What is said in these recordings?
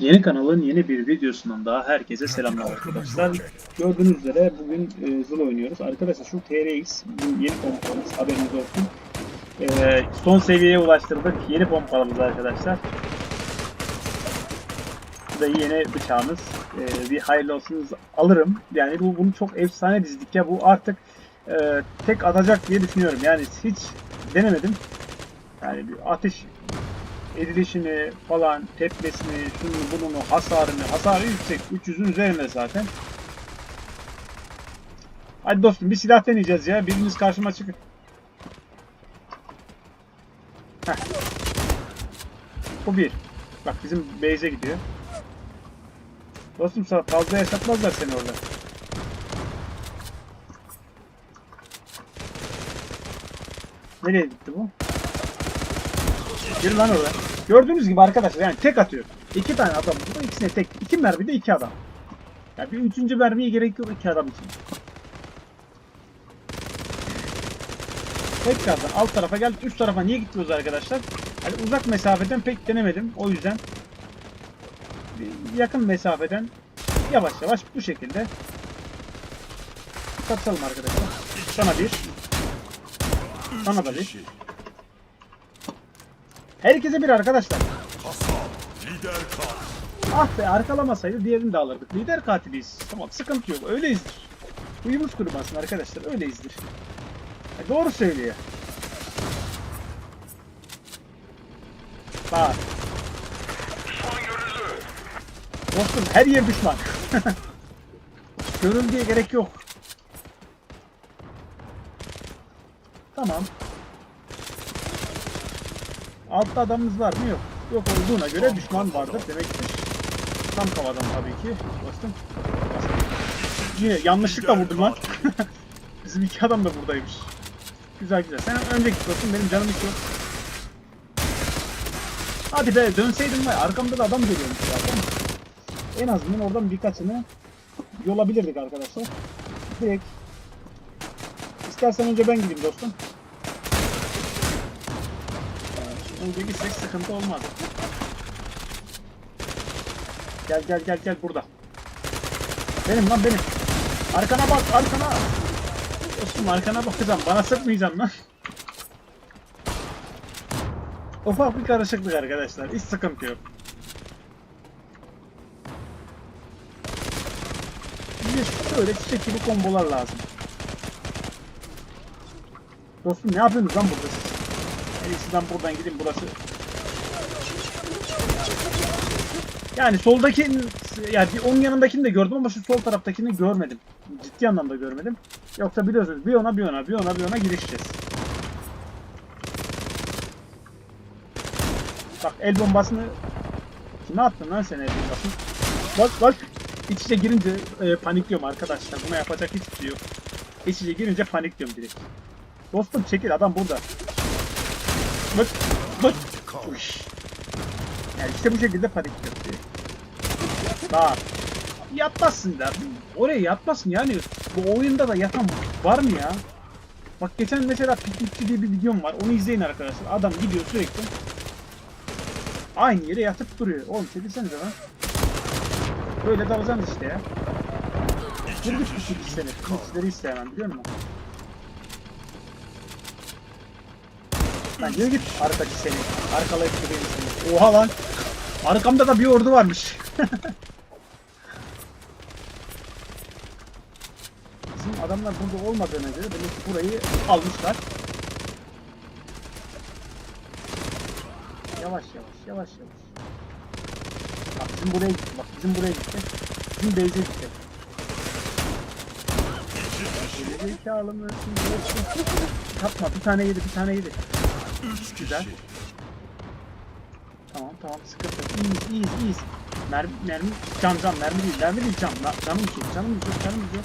Yeni kanalın yeni bir videosundan daha herkese selamlar arkadaşlar. Gördüğünüz üzere bugün e, Zul oynuyoruz. Arkadaşlar şu TRX yeni pompalımız haberiniz olsun. E, son seviyeye ulaştırdık. Yeni pompalımız arkadaşlar. Bu da yeni bıçağımız. E, bir hayırlı olsun alırım. Yani bu bunu çok efsane dizdik ya. Bu artık e, tek atacak diye düşünüyorum. Yani hiç denemedim. Yani bir ateş edilişini falan, tepmesini, şunu bununu, hasarını, hasarı yüksek. 300'ün üzerinde zaten. Hadi dostum bir silah deneyeceğiz ya. Biriniz karşıma çıkın. Heh. Bu bir. Bak bizim base'e gidiyor. Dostum sana fazla yaşatmazlar seni orada. Nereye gitti bu? Gir lan oraya. Gördüğünüz gibi arkadaşlar yani tek atıyor. İki tane adam burada ikisine tek. İki mermide iki adam. Ya bir üçüncü mermiye gerek yok iki adam için. Tekrardan alt tarafa geldik. Üst tarafa niye gidiyoruz arkadaşlar? Hani uzak mesafeden pek denemedim. O yüzden yakın mesafeden yavaş yavaş bu şekilde kaçalım arkadaşlar. Sana bir. Sana da bir. Herkese bir arkadaşlar. Lider kal. Ah be arkalamasaydı diğerini de alırdık. Lider katiliyiz. Tamam sıkıntı yok. Öyleyizdir. Uyumuz kurumasın arkadaşlar. Öyleyizdir. E, doğru söylüyor. Bak. Dostum her yer düşman. Görüldüğe gerek yok. Tamam. Altta adamımız var mı? Yok. Yok olduğuna göre düşman vardır demektir. Tam kavadan tabii ki dostum. Yine yanlışlıkla vurdum lan. Bizim iki adam da buradaymış. Güzel güzel. Sen önceki dostum benim canım hiç yok. Hadi be dönseydim var. Arkamda da adam geliyormuş zaten. En azından oradan birkaçını yolabilirdik arkadaşlar. Direkt. İstersen önce ben gideyim dostum. Önce gitsek sıkıntı olmaz. Gel gel gel gel burada. Benim lan benim. Arkana bak arkana. Dostum arkana bakacağım. Bana sıkmayacaksın lan. Ufak bir karışıklık arkadaşlar. Hiç sıkıntı yok. Bize şöyle çiçekli kombolar lazım. Dostum ne yapıyorsunuz lan burada siz? En iyisi ben buradan gideyim burası. Yani soldaki yani onun yanındakini de gördüm ama şu sol taraftakini görmedim. Ciddi anlamda görmedim. Yoksa biliyorsunuz bir ona bir ona bir ona bir ona girişeceğiz. Bak el bombasını kime attın lan sen el bombasını? Bak bak iç içe girince e, panikliyorum arkadaşlar. Buna yapacak hiçbir şey yok. İç içe girince panikliyorum direkt. Dostum çekil adam burada. Bak bak. Yani işte bu şekilde panik yapıyor. Daha yatmazsın da. Oraya yatmazsın yani. Bu oyunda da yatan var mı ya? Bak geçen mesela piknikçi diye bir videom var. Onu izleyin arkadaşlar. Adam gidiyor sürekli. Aynı yere yatıp duruyor. Oğlum çekilsenize lan. Böyle dalacaksınız işte ya. Vurdu şu piknikçileri. Piknikçileri isteyemem biliyor musun? Lan yürü git arkacı seni. Arkalayıp durayım seni. Oha lan. Arkamda da bir ordu varmış. Bizim adamlar burada olmadığına göre demek ki burayı almışlar. Yavaş yavaş yavaş yavaş. Bak bizim buraya gitti. Bak bizim buraya gitti. Bizim base'e gitti. Geri zekalı mı? Yapma bir tane yedi bir tane yedi. Üç Güzel. kişi. Tamam tamam sıkıntı yok. İyiyiz iyiyiz iyiyiz. Mermi, mermi, can can mermi değil mermi değil can. La, canım yok canım yok canım yok.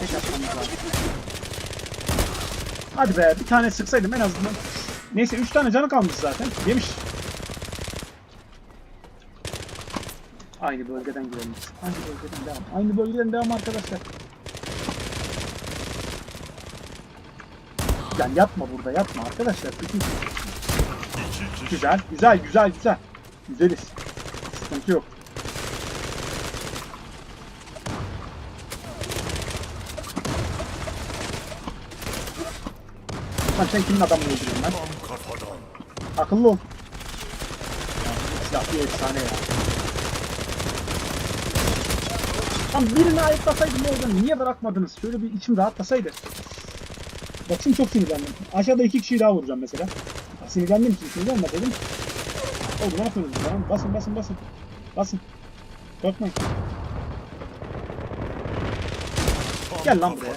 Tek atmamız lazım. Hadi be bir tane sıksaydım en azından. Neyse 3 tane canı kalmış zaten. Yemiş. Aynı bölgeden girelim. Aynı bölgeden devam. Aynı bölgeden devam arkadaşlar. Yani yapma burada yapma arkadaşlar. Güzel, güzel, güzel, güzel. Güzeliz. Sıkıntı yok. Lan sen kimin adamını öldürüyorsun lan? Akıllı ol. Ya, efsane ya. Tam birini ayıklasaydım oradan niye bırakmadınız? Şöyle bir içim rahatlasaydı. Bak şimdi çok sinirlendim. Aşağıda iki kişiyi daha vuracağım mesela. Bak, sinirlendim ki sinirlenmeseydim. Oğlum ne yapıyorsunuz lan? Basın basın basın. Basın. Korkmayın. Gel lan buraya.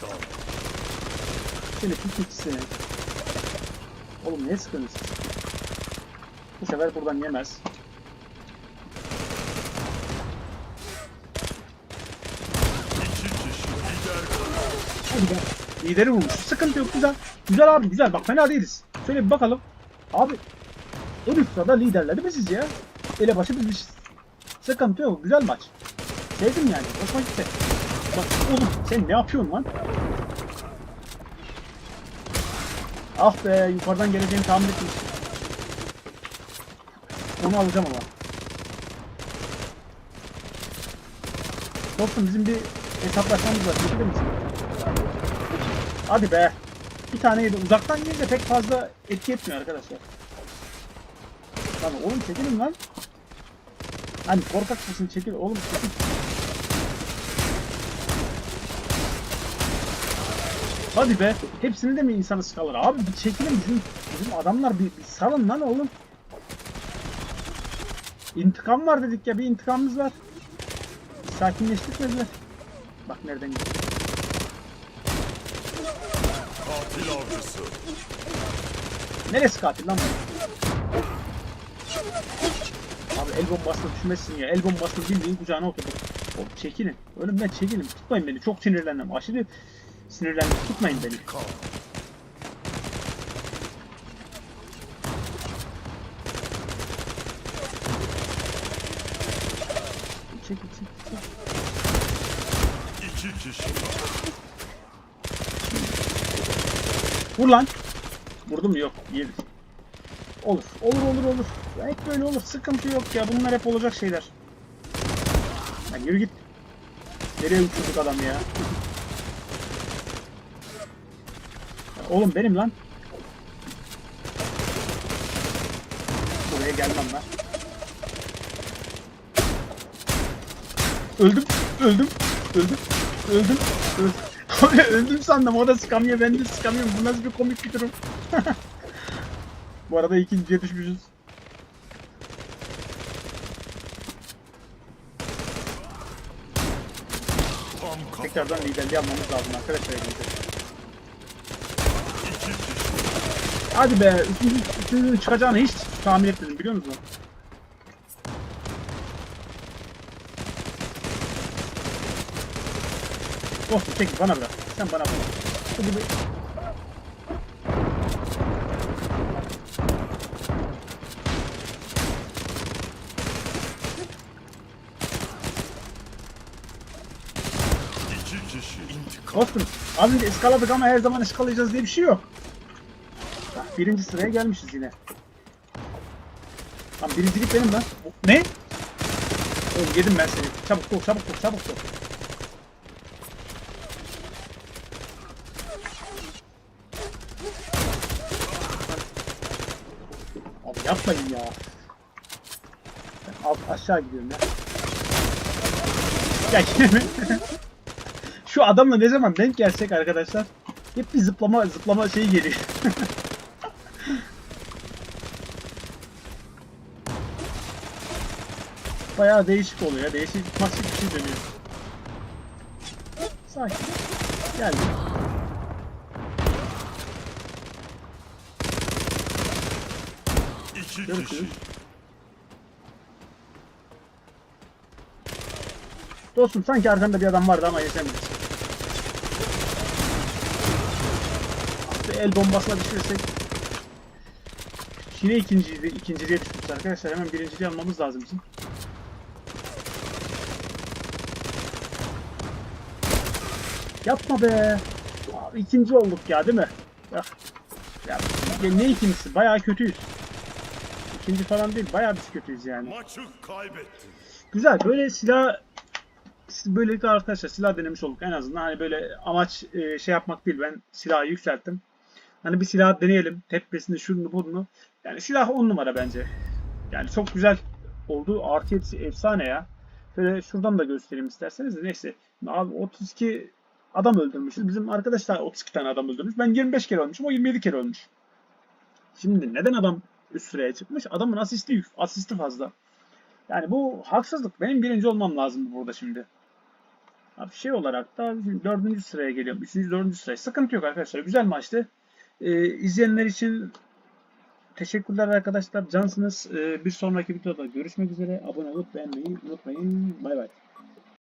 Seni piknikçisi. Oğlum ne sıkıyorsunuz? Bu sefer buradan yemez. Hadi be. Lideri vurmuş. Sıkıntı yok güzel. Güzel abi güzel. Bak fena değiliz. Şöyle bir bakalım. Abi en üst sırada liderleri biziz ya. Elebaşı bizmişiz. Sıkıntı yok. Güzel maç. Sevdim yani. Hoşuma gitti. Bak oğlum sen ne yapıyorsun lan? Ah be yukarıdan geleceğini tahmin etmiştim. Onu alacağım ama. Dostum bizim bir hesaplaşmamız var. Çekilir misin? Hadi be. Bir tane yedi. Uzaktan gelince pek fazla etki etmiyor arkadaşlar. Lan oğlum çekilin lan. Hani korkak mısın çekil oğlum çekil. Hadi be. Hepsini de mi insanı sıkalır? Abi bir çekilin bizim, bizim adamlar bir, bir salın lan oğlum. İntikam var dedik ya bir intikamımız var. Bir sakinleştirmediler. Bak nereden gidiyor. Katil avcısı. Neresi katil lan bu? Abi el bombasına düşmesin ya. El bombasını bildiğin kucağına oturdu. Oğlum çekilin. Önümden çekilin. Tutmayın beni. Çok sinirlendim. Aşırı sinirlendim. Tutmayın beni. Çekil çekil. çekil. İki kişi var. Vur lan. Vurdum? Yok. Yedik. Olur. Olur olur olur. Ya hep böyle olur. Sıkıntı yok ya. Bunlar hep olacak şeyler. Lan yürü git. Nereye uçurduk adam ya? Oğlum benim lan. Buraya gelmem lan. Öldüm, öldüm, öldüm, öldüm, öldüm. Öldüm sandım. O da sıkamıyor, ben de sıkamıyorum. Bu nasıl bir komik bir durum. Bu arada ikinciye düşmüşüz. Tekrardan liderliği almamız lazım arkadaşlar. Hadi be, üçüncü, üçüncünün çıkacağını hiç tahmin etmedim biliyor musun? Dostum çekil bana bırak. Sen bana bırak. Hadi be. Dostum az önce ıskaladık ama her zaman ıskalayacağız diye bir şey yok. Bak, birinci sıraya gelmişiz yine. Lan birincilik benim lan. Ne? Oğlum yedim ben seni. Çabuk ol, çabuk ol, çabuk ol. Abi yapmayın ya. Alt aşağı gidiyorum ya. Ya? Şu adamla ne zaman denk gelsek arkadaşlar hep bir zıplama zıplama şeyi geliyor. Bayağı değişik oluyor. Değişik maçlık bir şey dönüyor. Sakin. Geldi. İki. Dostum sanki arkanda bir adam vardı ama yetemedik. El bombasına düşürsek. Yine ikinciydi, ikinciliğe düşmüş arkadaşlar. Hemen birinciliği almamız lazım bizim. Yapma be. Abi ikinci olduk ya değil mi? Ya, ya, ya ne ikincisi? Bayağı kötüyüz. İkinci falan değil, bayağı biz kötüyüz yani. Maçı kaybettin. Güzel. Böyle silah böylelikle arkadaşlar silah denemiş olduk en azından. Hani böyle amaç e, şey yapmak değil. Ben silahı yükselttim. Hani bir silah deneyelim. Tepesini, şunu, bunu. Yani silah 10 numara bence. Yani çok güzel oldu. Artı efsane ya. Şöyle şuradan da göstereyim isterseniz. de. Neyse. Abi 32 adam öldürmüşüz. Bizim arkadaşlar 32 tane adam öldürmüş. Ben 25 kere ölmüşüm. O 27 kere ölmüş. Şimdi neden adam üst sıraya çıkmış? Adamın asisti asisti fazla. Yani bu haksızlık. Benim birinci olmam lazım burada şimdi. Abi şey olarak da dördüncü sıraya geliyorum. Üçüncü, dördüncü sıraya. Sıkıntı yok arkadaşlar. Güzel maçtı. Ee, izleyenler için teşekkürler arkadaşlar. Cansınız. Ee, bir sonraki videoda görüşmek üzere. Abone olup beğenmeyi unutmayın. Bay bay.